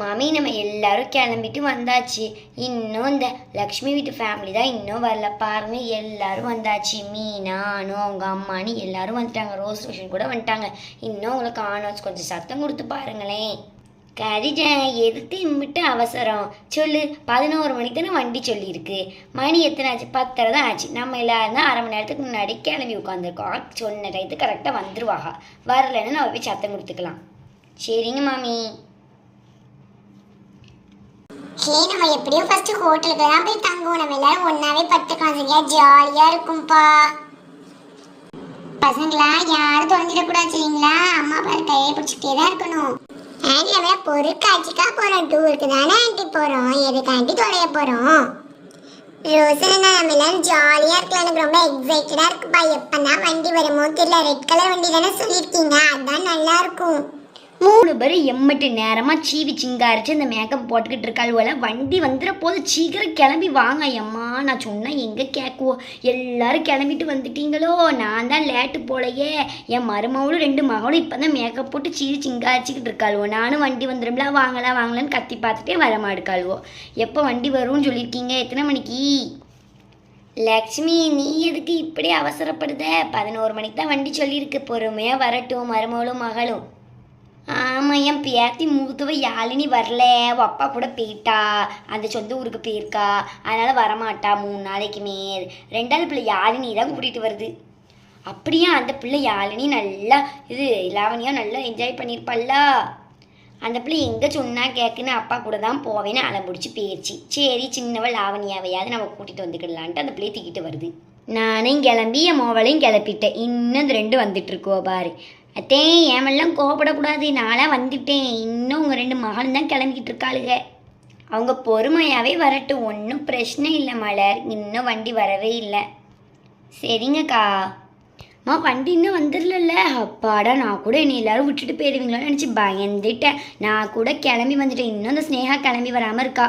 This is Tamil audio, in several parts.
மாமி நம்ம எல்லாரும் கிளம்பிட்டு வந்தாச்சு. இன்னும் இந்த லக்ஷ்மி வீட்டு ஃபேமிலி தான் இன்னும் வரல. பாருங்க எல்லாரும் வந்தாச்சு. மீனா அனு அவங்க அம்மானு எல்லாரும் வந்துட்டாங்க. ரோஸ் ரோஷன் கூட வந்துட்டாங்க. இன்னும் உங்களை காணோம். கொஞ்சம் சத்தம் கொடுத்து பாருங்களேன். கரிஜன் எதுக்கு இம்மிட்டு அவசரம்? சொல்லு. பதினோரு மணிக்கு தானே வண்டி சொல்லியிருக்கு. மணி எத்தனை ஆச்சு? பத்தரை தான் ஆச்சு. நம்ம எல்லாரும் தான் அரை மணி நேரத்துக்கு முன்னாடி கிளம்பி உட்காந்துருக்கோம் சொன்ன டயத்துக்கு கரெக்டாக வந்துருவாங்க. வரலைன்னு நம்ம போய் சத்தம் கொடுத்துக்கலாம். சரிங்க மாமி. ஏ நம்ம எப்படியோ ஃபர்ஸ்ட் ஹோட்டலுக்கு தான் போய் தங்குவோம். நம்ம எல்லாரும் ஒன்னாவே பத்துக்கலாம் சரியா? ஜாலியா இருக்கும்பா. பசங்களா யாரும் தொலைஞ்சிடக்கூடாது சரிங்களா? அம்மா அப்பா கையை பிடிச்சிட்டே தான் இருக்கணும். ஆண்டி நம்ம பொருட்காட்சிக்கா போகிறோம் டூருக்கு தானே ஆண்டி போகிறோம் எதுக்காண்டி தொலைய போகிறோம் ரோசனா நம்ம எல்லாரும் ஜாலியாக இருக்கலாம். எனக்கு ரொம்ப எக்ஸைட்டடாக இருக்குப்பா. எப்பதான் வண்டி வருமோ தெரியல. ரெட் கலர் வண்டி தானே சொல்லியிருக்கீங்க. அதான் நல்லாயிருக்கும் மூணு பேர் எம்மட்டு நேரமாக சீவி சிங்காரிச்சு அந்த மேக்கப் போட்டுக்கிட்டு இருக்காள் போல வண்டி வந்துட போது சீக்கிரம் கிளம்பி வாங்க அம்மா. நான் சொன்னால் எங்கே கேட்குவோம் எல்லாரும் கிளம்பிட்டு வந்துட்டீங்களோ? நான் தான் லேட்டு போலையே. என் மருமகளும் ரெண்டு மகளும் இப்போ தான் மேக்கப் போட்டு சீவி சிங்காரிச்சிக்கிட்டு இருக்காளுவோ நானும் வண்டி வந்துடும்ல வாங்கலாம் வாங்கலான்னு கத்தி பார்த்துட்டே வரமாடுக்காளுவோ எப்போ வண்டி வரும்னு சொல்லியிருக்கீங்க? எத்தனை மணிக்கு? லக்ஷ்மி நீ எதுக்கு இப்படி அவசரப்படுத? பதினோரு மணிக்கு தான் வண்டி சொல்லியிருக்கு. பொறுமையாக வரட்டும் மருமகளும் மகளும். ஆமாம் என் பேத்தி மூத்தவ யாழினி வரல. அப்பா கூட போயிட்டா. அந்த சொந்த ஊருக்கு போயிருக்கா. அதனால் வரமாட்டா மூணு நாளைக்குமே ரெண்டாவது பிள்ளை யாழினி தான் கூட்டிகிட்டு வருது. அப்படியா அந்த பிள்ளை யாழினி நல்லா இது லாவணியாக நல்லா என்ஜாய் பண்ணியிருப்பாள்ல அந்த பிள்ளை எங்கே சொன்னால் கேட்குன்னு அப்பா கூட தான் போவேன்னு அலம்பிடிச்சு போயிடுச்சு சரி சின்னவள் லாவணியாவையாவது நம்ம கூட்டிகிட்டு வந்துக்கிடலான்ட்டு அந்த பிள்ளையை தூக்கிட்டு வருது. நானும் கிளம்பி என் மோவலையும் கிளப்பிட்டேன். இன்னும் இந்த ரெண்டு வந்துட்டு இருக்கோ பாரு. அத்தே ஏமெல்லாம் கோவப்படக்கூடாது. நாளாக வந்துட்டேன். இன்னும் உங்கள் ரெண்டு மகளும் தான் கிளம்பிக்கிட்டு இருக்காளுங்க அவங்க பொறுமையாகவே வரட்டும். ஒன்றும் பிரச்சனை இல்லை மலர். இன்னும் வண்டி வரவே இல்லை. சரிங்கக்கா. அம்மா வண்டி இன்னும் வந்துடல அப்பாடா நான் கூட என்னை எல்லாரும் விட்டுட்டு போயிடுவீங்களோன்னு நினச்சி பயந்துட்டேன். நான் கூட கிளம்பி வந்துட்டேன். இன்னும் அந்த ஸ்னேகா கிளம்பி வராமல் இருக்கா?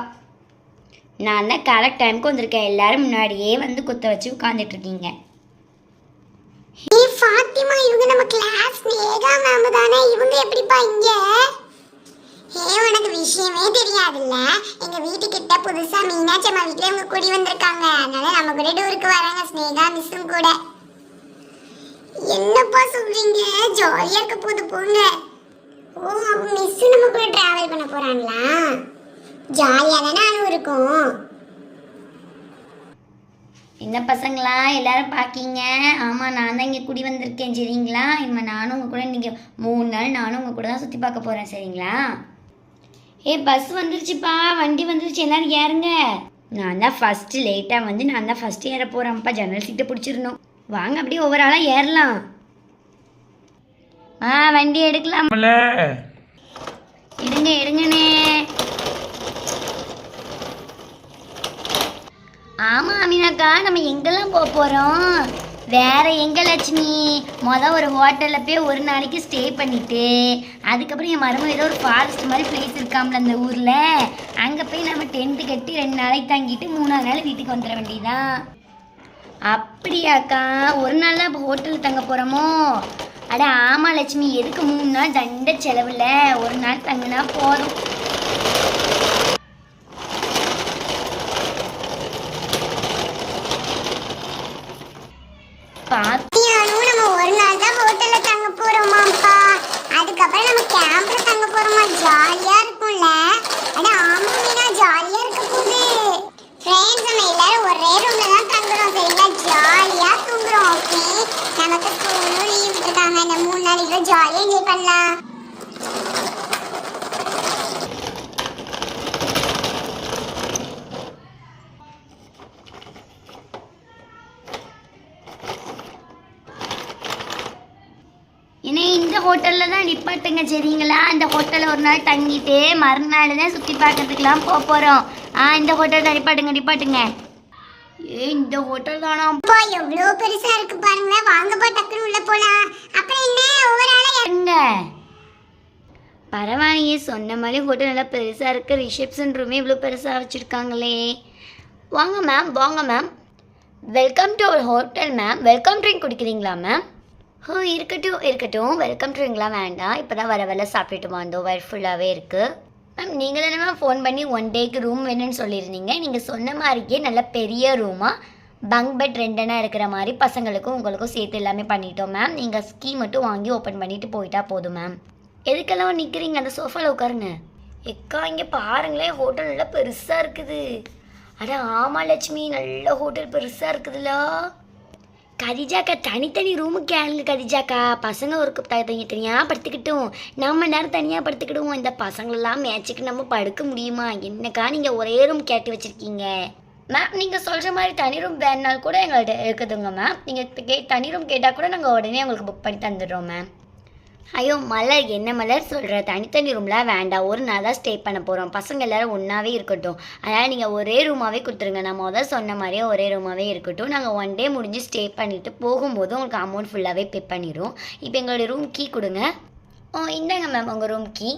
நான் தான் கரெக்ட் டைமுக்கு வந்திருக்கேன். எல்லாரும் முன்னாடியே வந்து குத்த வச்சு உட்காந்துட்ருக்கீங்க இருக்கீங்க இவங்க நம்ம கிளாஸ் நேகா மேம் தானே? இவங்க எப்படிப்பா இங்க? ஏ உனக்கு விஷயமே தெரியாதுல்ல? எங்க வீட்டுக்கிட்ட புதுசா மீனாட்சி அம்மா வீட்டுல இவங்க கூடி வந்திருக்காங்க. அதனால நம்ம கூட டூருக்கு வராங்க ஸ்னேகா மிஸ்ஸும் கூட. என்னப்பா சொல்றீங்க? ஜாலியா இருக்க போது போங்க. ஓ அவங்க மிஸ் நம்ம கூட டிராவல் பண்ண போறாங்களா? ஜாலியா தானே அனு இருக்கும். என்ன பசங்களா எல்லாரும் பார்க்கீங்க ஆமாம் நான் தான் இங்கே குடி வந்திருக்கேன் சரிங்களா? இனிமே நானும் உங்கள் கூட இன்றைக்கி மூணு நாள் நானும் உங்கள் கூட தான் சுற்றி பார்க்க போகிறேன் சரிங்களா? ஏ பஸ் வந்துருச்சுப்பா வண்டி வந்துருச்சு எல்லாரும் ஏறுங்க. நான் தான் ஃபஸ்ட்டு லேட்டாக வந்து நான் தான் ஃபஸ்ட்டு ஏற போகிறேன்ப்பா ஜன்னல் சீட்டை பிடிச்சிருந்தோம் வாங்க அப்படியே ஒவ்வொரு ஆளாக ஏறலாம். ஆ வண்டி எடுக்கலாம். எடுங்க எடுங்கண்ணே. ஆமா அமினாக்கா நம்ம எங்கெல்லாம் போக போறோம்? வேற எங்க லட்சுமி? மொதல் ஒரு ஹோட்டலில் போய் ஒரு நாளைக்கு ஸ்டே பண்ணிட்டு அதுக்கப்புறம் என் மருமக ஏதோ ஒரு ஃபாரஸ்ட் மாதிரி பிளேஸ் இருக்காமல அந்த ஊரில் அங்கே போய் நம்ம டென்ட்டு கட்டி ரெண்டு நாளைக்கு தங்கிட்டு மூணாவது நாள் வீட்டுக்கு வந்துட வேண்டியதான் அப்படியாக்கா ஒரு நாள் தான் இப்போ ஹோட்டலில் தங்க போகிறோமோ அட ஆமாம் லட்சுமி எதுக்கு மூணு நாள் தண்ட செலவில்? ஒரு நாள் தங்கினா போதும். பார்த்து நம்ம ஒரு நாள் தான் ஹோட்டல்ல தங்க போறோமாப்பா அதுக்கப்புறம் நம்ம கேம்ப்ல தங்க போறோமா? ஜாலியா இருக்கும்ல. அட ஆமா மீனா ஜாலியா இருக்க போகுது. ஃப்ரெண்ட்ஸ் நம்ம எல்லாரும் ஒரே ரூம்ல தான் தங்குறோம் சரிங்களா? ஜாலியா தூங்குறோம் ஓகே நமக்கு ஸ்கூலும் லீவ் விட்டுருக்காங்க. இந்த மூணு நாளைக்கு ஜாலியா என்ஜாய் பண்ணலாம். ஏன்னா இந்த ஹோட்டலில் தான் நிப்பாட்டுங்க சரிங்களா? இந்த ஹோட்டலில் ஒரு நாள் தங்கிட்டு மறுநாள் தான் சுற்றி பார்க்கறதுக்கெலாம் போக போகிறோம் ஆ இந்த ஹோட்டல் தான். நிப்பாட்டுங்க நிப்பாட்டுங்க. ஏ இந்த ஹோட்டல் தானா? அப்பா எவ்வளவு பெருசா இருக்கு பாருங்களேன் வாங்கப்பா டக்குன்னு உள்ள போலாம். அப்புறம் என்ன? ஒவ்வொரு ஆளா பாருங்க பரவாயில்லையே சொன்ன மாதிரி ஹோட்டல் நல்லா பெருசாக இருக்கு. ரிசப்ஷன் ரூமே இவ்வளோ பெருசாக வச்சுருக்காங்களே. வாங்க மேம் வாங்க மேம் வெல்கம் டு அவர் ஹோட்டல் மேம் வெல்கம் ட்ரிங்க் குடிக்கிறீங்களா மேம் ஓ இருக்கட்டும் இருக்கட்டும். வெல்கம் ட்ரிங்க்லாம் வேண்டாம். இப்போ தான் வர வரல சாப்பிட்டுட்டு வந்தோம். வயிறு ஃபுல்லாகவே இருக்குது மேம் நீங்கள் தானே மேம் ஃபோன் பண்ணி ஒன் டேக்கு ரூம் வேணும்னு சொல்லியிருந்தீங்க. நீங்கள் சொன்ன மாதிரியே நல்ல பெரிய ரூமாக பங்க் பெட் ரெண்டனா இருக்கிற மாதிரி பசங்களுக்கும் உங்களுக்கும் சேர்த்து எல்லாமே பண்ணிட்டோம் மேம் நீங்கள் ஸ்கீ மட்டும் வாங்கி ஓப்பன் பண்ணிட்டு போயிட்டா போதும் மேம் எதுக்கெல்லாம் நிற்கிறீங்க அந்த சோஃபாவில் உட்காருங்க. எக்கா இங்கே பாருங்களேன் ஹோட்டல் நல்லா பெருசாக இருக்குது. அட ஆமா லட்சுமி. நல்ல ஹோட்டல் பெருசாக இருக்குதுல்ல கதிஜாக்கா தனித்தனி ரூமுக்கு கேளுங்க கதிஜாக்கா. பசங்க ஒரு தனி தனியாக படுத்துக்கிட்டோம். நம்ம நேரம் தனியாக படுத்துக்கிடுவோம். இந்த பசங்களெல்லாம் மேட்சுக்கு நம்ம படுக்க முடியுமா? என்னக்கா நீங்கள் ஒரே ரூம் கேட்டு வச்சுருக்கீங்க? மேம் நீங்கள் சொல்கிற மாதிரி தனி ரூம் வேணுனாலும் கூட எங்கள்கிட்ட இருக்குதுங்க மேம் நீங்கள் கே தனி ரூம் கேட்டால் கூட நாங்கள் உடனே உங்களுக்கு புக் பண்ணி தந்துடுறோம் மேம் ஐயோ மலர் என்ன மலர் சொல்கிற தனித்தனி ரூம்லாம் வேண்டாம். ஒரு நாள் தான் ஸ்டே பண்ண போகிறோம் பசங்க எல்லாரும் ஒன்றாவே இருக்கட்டும். அதனால் நீங்கள் ஒரே ரூமாகவே கொடுத்துருங்க. நான் முதல் சொன்ன மாதிரியே ஒரே ரூமாகவே இருக்கட்டும். நாங்கள் ஒன் டே முடிஞ்சு ஸ்டே பண்ணிவிட்டு போகும்போது உங்களுக்கு அமௌண்ட் ஃபுல்லாகவே பே பண்ணிடுவோம். இப்போ எங்களுடைய ரூம் கீ கொடுங்க. ஓ இந்தாங்க மேம் உங்கள் ரூம் கீ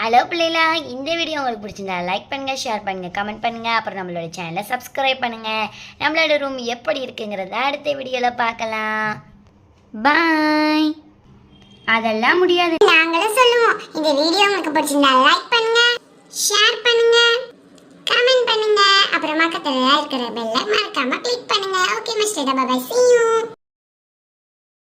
ஹலோ பிள்ளைகளா. இந்த வீடியோ உங்களுக்கு பிடிச்சிருந்தா லைக் பண்ணுங்கள் ஷேர் பண்ணுங்கள் கமெண்ட் பண்ணுங்கள் அப்புறம் நம்மளோட சேனலை சப்ஸ்கிரைப் பண்ணுங்கள் நம்மளோட ரூம் எப்படி இருக்குங்கிறத அடுத்த வீடியோவில் பார்க்கலாம். பாய் அதெல்லாம் முடியாது. நாங்களும் சொல்லுவோம். இந்த வீடியோ உங்களுக்கு பிடிச்சிருந்தா லைக் பண்ணுங்க ஷேர் பண்ணுங்க கமெண்ட் பண்ணுங்க. அப்புறமா கத்துல இருக்கிற பெல்ல மறக்காம கிளிக் பண்ணுங்க. Okay mister bye see you.